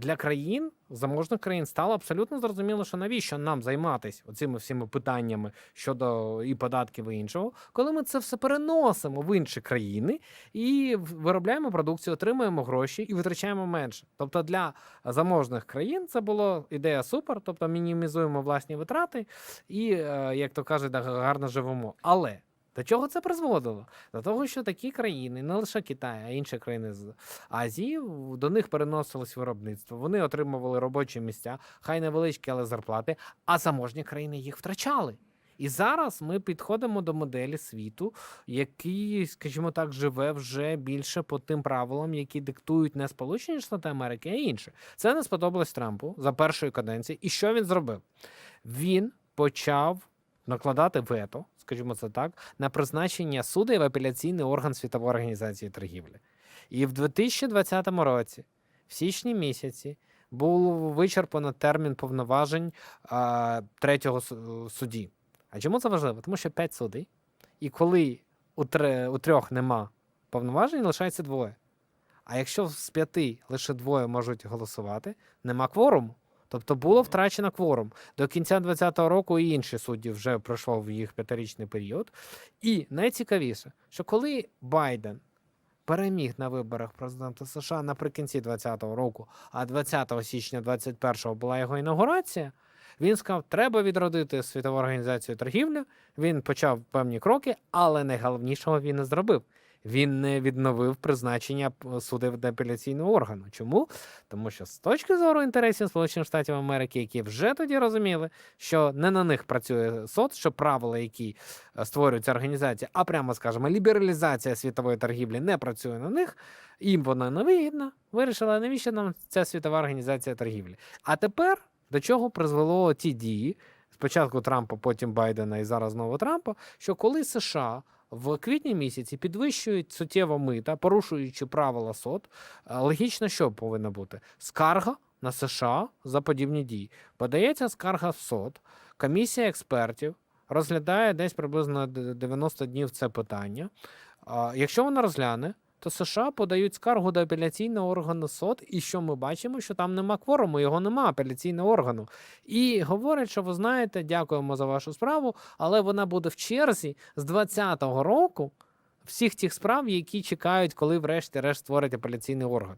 для країн, заможних країн, стало абсолютно зрозуміло, що навіщо нам займатися оцими всіми питаннями щодо і податків і іншого, коли ми це все переносимо в інші країни і виробляємо продукцію, отримуємо гроші і витрачаємо менше. Тобто для заможних країн це була ідея супер, тобто мінімізуємо власні витрати і, е, як то кажуть, гарно живемо. Але до чого це призводило? До того, що такі країни, не лише Китай, а інші країни з Азії, до них переносилось виробництво. Вони отримували робочі місця, хай невеличкі, але зарплати, а заможні країни їх втрачали. І зараз ми підходимо до моделі світу, який, скажімо так, живе вже більше по тим правилам, які диктують не Сполучені Штати Америки, а інші. Це не сподобалось Трампу за першої каденції. І що він зробив? Він почав накладати вето, скажімо це так, на призначення суддів в апеляційний орган Світової організації торгівлі. І в 2020 році, в січні місяці, був вичерпано термін повноважень а, третього су- судді. А чому це важливо? Тому що п'ять судей, і коли у, тре, у трьох нема повноважень, лишається двоє. А якщо з п'яти лише двоє можуть голосувати, нема кворуму. Тобто було втрачено кворум. До кінця 2020 року і інші судді вже пройшов їх п'ятирічний період. І найцікавіше, що коли Байден переміг на виборах президента США наприкінці 2020 року, а 20 січня 2021 була його інаугурація, він сказав, треба відродити світову організацію торгівлі. Він почав певні кроки, але найголовнішого він не зробив. Він не відновив призначення до апеляційного органу. Чому? Тому що з точки зору інтересів Сполучених Штатів Америки, які вже тоді розуміли, що не на них працює СОТ, що правила, які е, створює ця організація, а прямо скажемо, лібералізація світової торгівлі не працює на них, їм вона не вигідна. Вирішила, навіщо нам ця світова організація торгівлі. А тепер до чого призвело ті дії? Спочатку Трампа, потім Байдена і зараз знову Трампа. Що коли США в квітні місяці підвищують суттєво мита, порушуючи правила СОТ, е, логічно, що повинно бути? Скарга на США за подібні дії. Подається скарга в СОТ, комісія експертів розглядає десь приблизно 90 днів це питання. Якщо вона розгляне, то США подають скаргу до апеляційного органу СОД, і що ми бачимо, що там нема кворуму, його нема апеляційного органу. І говорять, що ви знаєте, дякуємо за вашу справу, але вона буде в черзі з 2020 року всіх тих справ, які чекають, коли врешті-решт створить апеляційний орган.